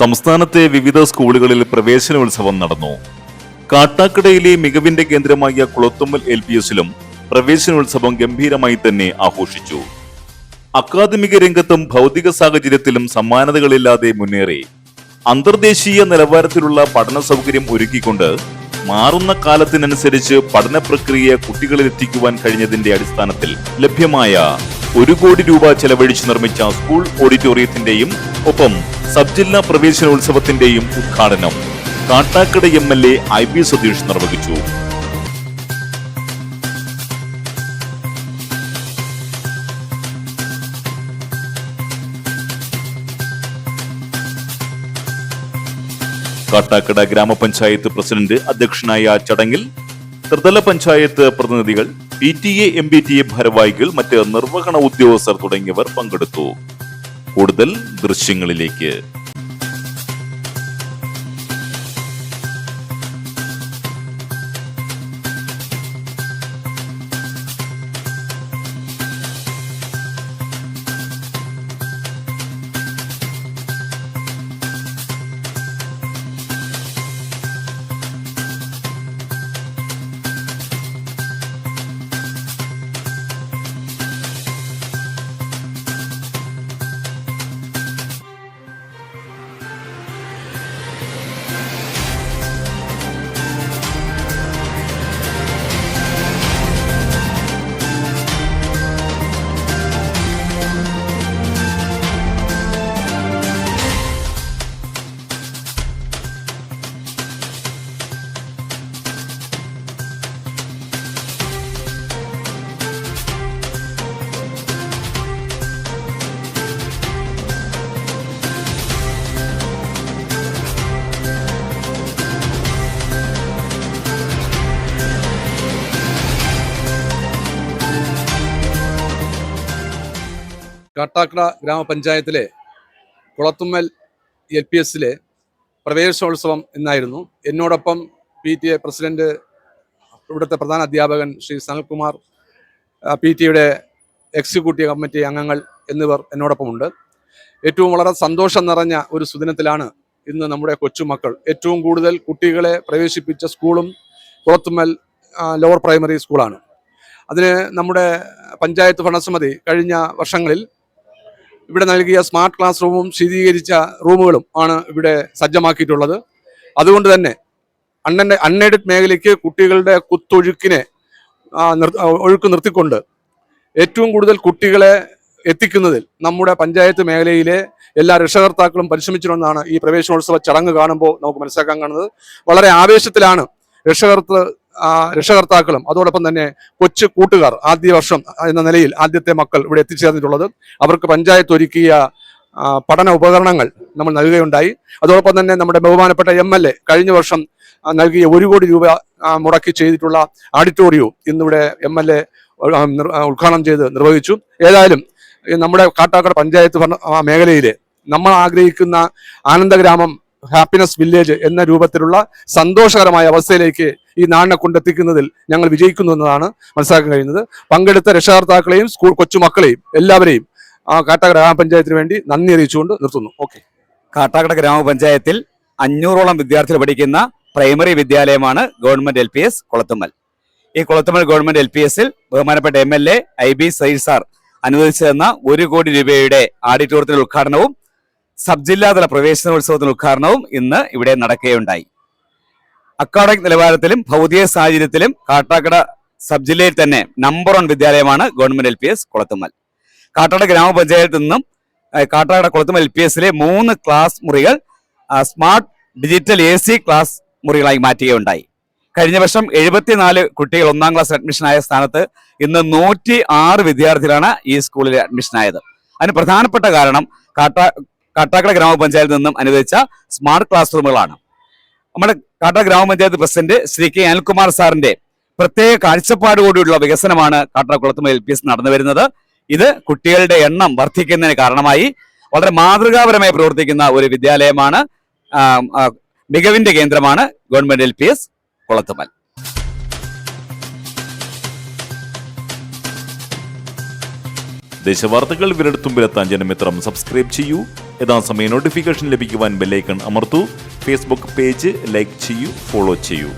സംസ്ഥാനത്തെ വിവിധ സ്കൂളുകളിൽ പ്രവേശനോത്സവം നടന്നു. കാട്ടാക്കടയിലെ മികവിന്റെ കേന്ദ്രമായ കുളത്തുമ്മൽ എൽ പി എസിലും പ്രവേശനോത്സവം ഗംഭീരമായി തന്നെ ആഘോഷിച്ചു. അക്കാദമിക രംഗത്തും ഭൗതിക സാഹചര്യത്തിലും സമാനതകളില്ലാതെ മുന്നേറി. അന്തർദേശീയ നിലവാരത്തിലുള്ള പഠന സൗകര്യം ഒരുക്കിക്കൊണ്ട് മാറുന്ന കാലത്തിനനുസരിച്ച് പഠന പ്രക്രിയ കുട്ടികളിൽ എത്തിക്കുവാൻ കഴിഞ്ഞതിന്റെ അടിസ്ഥാനത്തിൽ ലഭ്യമായ ഒരു കോടി രൂപ ചെലവഴിച്ച് നിർമ്മിച്ച സ്കൂൾ ഓഡിറ്റോറിയത്തിന്റെയും ഒപ്പം സബ് ജില്ലാ പ്രവേശനോത്സവത്തിന്റെയും ഉദ്ഘാടനം. Kattakada M L A I P Satheesh നിർവഹിച്ചു. കാട്ടാക്കട ഗ്രാമപഞ്ചായത്ത് പ്രസിഡന്റ് അധ്യക്ഷനായ ചടങ്ങിൽ ത്രിതല പഞ്ചായത്ത് പ്രതിനിധികൾ P T A M B T A ഭാരവാഹികൾ മറ്റ് നിർവഹണ ഉദ്യോഗസ്ഥർ തുടങ്ങിയവർ പങ്കെടുത്തു. കൂടുതൽ ദൃശ്യങ്ങളിലേക്ക് കാട്ടാക്കട ഗ്രാമപഞ്ചായത്തിലെ കുളത്തുമ്മൽ എൽ പി എസിലെ പ്രവേശനോത്സവം എന്നായിരുന്നു. എന്നോടൊപ്പം പി ടി എ പ്രസിഡന്റ് ഇവിടുത്തെ പ്രധാന അധ്യാപകൻ ശ്രീ സനൽകുമാർ പി ടി യുടെ എക്സിക്യൂട്ടീവ് കമ്മിറ്റി അംഗങ്ങൾ എന്നിവർ എന്നോടൊപ്പമുണ്ട്. ഏറ്റവും വളരെ സന്തോഷം നിറഞ്ഞ ഒരു സുദിനത്തിലാണ് ഇന്ന് നമ്മുടെ കൊച്ചുമക്കൾ. ഏറ്റവും കൂടുതൽ കുട്ടികളെ പ്രവേശിപ്പിച്ച സ്കൂളും കുളത്തുമ്മൽ ലോവർ പ്രൈമറി സ്കൂളാണ്. അതിന് നമ്മുടെ പഞ്ചായത്ത് ഭരണസമിതി കഴിഞ്ഞ വർഷങ്ങളിൽ ഇവിടെ നൽകിയ സ്മാർട്ട് ക്ലാസ് റൂമും ശീതീകരിച്ച റൂമുകളും ആണ് ഇവിടെ സജ്ജമാക്കിയിട്ടുള്ളത്. അതുകൊണ്ട് തന്നെ അണ്ണന്റെ അൺഎയ്ഡഡ് മേഖലയ്ക്ക് കുട്ടികളുടെ കുത്തൊഴുക്കിനെ ഒഴുക്ക് നിർത്തിക്കൊണ്ട് ഏറ്റവും കൂടുതൽ കുട്ടികളെ എത്തിക്കുന്നതിൽ നമ്മുടെ പഞ്ചായത്ത് മേഖലയിലെ എല്ലാ രക്ഷകർത്താക്കളും പരിശ്രമിച്ചിട്ടുണ്ടെന്നാണ് ഈ പ്രവേശനോത്സവ ചടങ്ങ് കാണുമ്പോൾ നമുക്ക് മനസ്സിലാക്കാൻ കാണുന്നത്. വളരെ ആവേശത്തിലാണ് രക്ഷകർത്ത രക്ഷകർത്താക്കളും അതോടൊപ്പം തന്നെ കൊച്ചു കൂട്ടുകാർ ആദ്യ വർഷം എന്ന നിലയിൽ ആദ്യത്തെ മക്കൾ ഇവിടെ എത്തിച്ചേർന്നിട്ടുള്ളത്. അവർക്ക് പഞ്ചായത്ത് ഒരുക്കിയ പഠന ഉപകരണങ്ങൾ നമ്മൾ നൽകുകയുണ്ടായി. അതോടൊപ്പം തന്നെ നമ്മുടെ ബഹുമാനപ്പെട്ട എം എൽ എ കഴിഞ്ഞ വർഷം നൽകിയ ഒരു കോടി രൂപ മുടക്കി ചെയ്തിട്ടുള്ള ഓഡിറ്റോറിയവും ഇന്നിവിടെ എം എൽ എ ഉദ്ഘാടനം ചെയ്ത് നിർവഹിച്ചു. ഏതായാലും നമ്മുടെ കാട്ടാക്കട പഞ്ചായത്ത് മേഖലയിൽ നമ്മൾ ആഗ്രഹിക്കുന്ന ആനന്ദഗ്രാമം ഹാപ്പിനെസ് വില്ലേജ് എന്ന രൂപത്തിലുള്ള സന്തോഷകരമായ അവസ്ഥയിലേക്ക് ഈ നാടിനെ കൊണ്ടെത്തിക്കുന്നതിൽ ഞങ്ങൾ വിജയിക്കുന്നു എന്നതാണ് മനസ്സിലാക്കാൻ കഴിയുന്നത്. പങ്കെടുത്ത രക്ഷകർത്താക്കളെയും സ്കൂൾ കൊച്ചുമക്കളെയും എല്ലാവരെയും ആ കാട്ടാക്കട ഗ്രാമപഞ്ചായത്തിന് വേണ്ടി നന്ദി അറിയിച്ചുകൊണ്ട് നിർത്തുന്നു. ഓക്കെ. കാട്ടാക്കട ഗ്രാമപഞ്ചായത്തിൽ അഞ്ഞൂറോളം വിദ്യാർത്ഥികൾ പഠിക്കുന്ന primary വിദ്യാലയമാണ് government L P S Kulathummal. ഈ കുളത്തുമ്മൽ ഗവൺമെന്റ് എൽ പി എസിൽ ബഹുമാനപ്പെട്ട M L A I B side sir അനുവദിച്ചു തന്ന ഒരു കോടി രൂപയുടെ ആഡിറ്റോറിയത്തിന്റെ ഉദ്ഘാടനവും സബ് ജില്ലാതല പ്രവേശനോത്സവത്തിന്റെ ഉദ്ഘാടനവും ഇന്ന് ഇവിടെ നടക്കുകയുണ്ടായി. അക്കാഡമിക് നിലവാരത്തിലും ഭൗതിക സാഹചര്യത്തിലും കാട്ടാക്കട സബ് ജില്ലയിൽ തന്നെ number one വിദ്യാലയമാണ് government L P S Kulathummal. കാട്ടാട് ഗ്രാമപഞ്ചായത്തിൽ നിന്നും കാട്ടാട കുളത്തുമ്മൽ എൽ പി എസിലെ മൂന്ന് ക്ലാസ് മുറികൾ smart digital A C class മുറികളായി മാറ്റുകയുണ്ടായി. കഴിഞ്ഞ വർഷം എഴുപത്തിനാല് കുട്ടികൾ ഒന്നാം ക്ലാസ് അഡ്മിഷനായ സ്ഥാനത്ത് ഇന്ന് നൂറ്റി ആറ് വിദ്യാർത്ഥികളാണ് ഈ സ്കൂളിൽ അഡ്മിഷനായത് അതിന് പ്രധാനപ്പെട്ട കാരണം കാട്ടാ കാട്ടാക്കട ഗ്രാമപഞ്ചായത്തിൽ നിന്നും അനുവദിച്ച സ്മാർട്ട് ക്ലാസ് റൂമുകളാണ് നമ്മുടെ കാട്ടാ ഗ്രാമപഞ്ചായത്ത് പ്രസിഡന്റ് ശ്രീ കെ അനിൽകുമാർ സാറിന്റെ പ്രത്യേക കാഴ്ചപ്പാടുകൂടിയുള്ള വികസനമാണ് കാട്ടാക്കുളത്തുമ എൽ പി എസ് നടന്നു വരുന്നത്. ഇത് കുട്ടികളുടെ എണ്ണം വർദ്ധിക്കുന്നതിന് കാരണമായി വളരെ മാതൃകാപരമായി പ്രവർത്തിക്കുന്ന ഒരു വിദ്യാലയമാണ് മികവിന്റെ കേന്ദ്രമാണ് government L P S Kulathummal ദേശവാർത്തകൾ വിരടത്തുമ്പിലെത്താൻ ജനമിത്രം സബ്സ്ക്രൈബ് ചെയ്യൂ. യഥാസമയം നോട്ടിഫിക്കേഷൻ ലഭിക്കുവാൻ ബെല്ലൈക്കൺ അമർത്തൂ. ഫേസ്ബുക്ക് പേജ് ലൈക്ക് ചെയ്യൂ ഫോളോ ചെയ്യൂ.